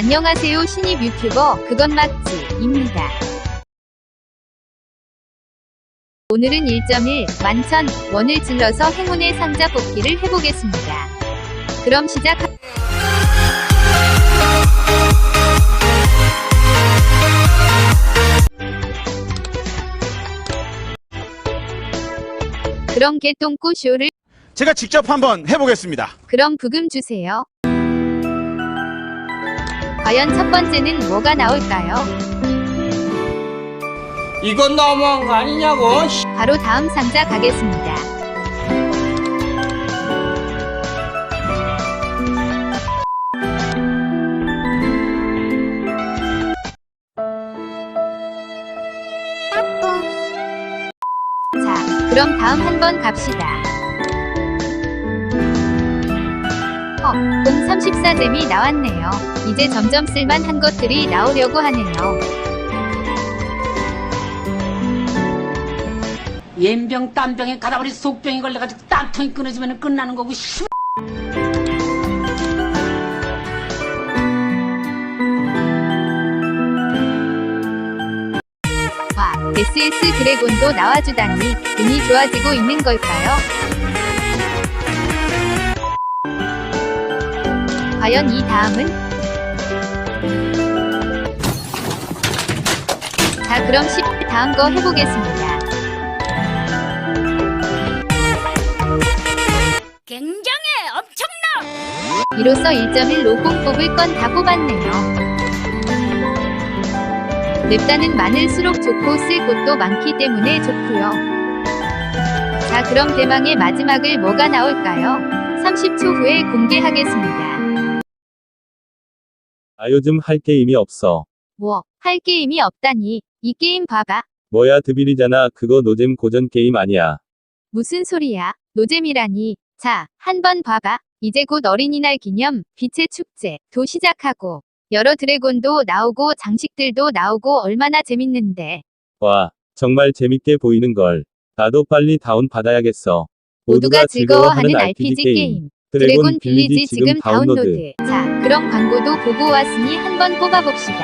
안녕하세요 신입 유튜버 그건 맞지 입니다. 오늘은 1.1 만천 원을 질러서 행운의 상자 뽑기를 해보겠습니다. 그럼 시작. 그럼 개똥꼬 쇼를 제가 직접 한번 해보겠습니다. 그럼 부금 주세요. 과연 첫 번째는 뭐가 나올까요? 이건 너무한 거 아니냐고. 바로 다음 상자 가겠습니다. 자, 그럼 다음 한 번 갑시다. 어, 공 34잼이 나왔네요. 이제 점점 쓸만한 것들이 나오려고 하네요. 옌병 땀병에 가다버리 속병이 걸려가지고 땀통이 끊어지면 끝나는 거고 씨. 와, SS 드래곤도 나와주다니 운이 좋아지고 있는 걸까요? 과연 이 다음은? 자, 그럼 10 다음 거 해보겠습니다. 굉장해 엄청나. 이로써 1.1로 꼭 뽑을 건 다 뽑았네요. 맵다는 많을수록 좋고 쓸 곳도 많기 때문에 좋고요. 자 그럼 대망의 마지막을 뭐가 나올까요? 30초 후에 공개하겠습니다. 아 요즘 할 게임이 없어. 뭐, 할 게임이 없다니. 이 게임 봐봐. 뭐야 드빌이잖아. 그거 노잼 고전 게임 아니야. 무슨 소리야. 노잼이라니. 자, 한 번 봐봐. 이제 곧 어린이날 기념, 빛의 축제, 도 시작하고, 여러 드래곤도 나오고 장식들도 나오고 얼마나 재밌는데. 와, 정말 재밌게 보이는 걸. 나도 빨리 다운 받아야겠어. 모두가 즐거워하는 RPG 게임. 드래곤 빌리지 지금 다운로드. 자, 그럼 광고도 보고 왔으니 한번 뽑아봅시다.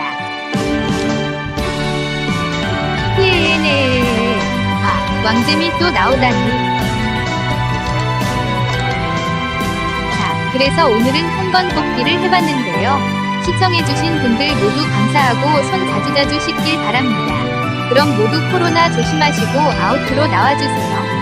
예네. 아, 왕잼이 또 나오다니. 자, 그래서 오늘은 한번 뽑기를 해봤는데요. 시청해주신 분들 모두 감사하고 손 자주자주 씻길 바랍니다. 그럼 모두 코로나 조심하시고 아웃으로 나와주세요.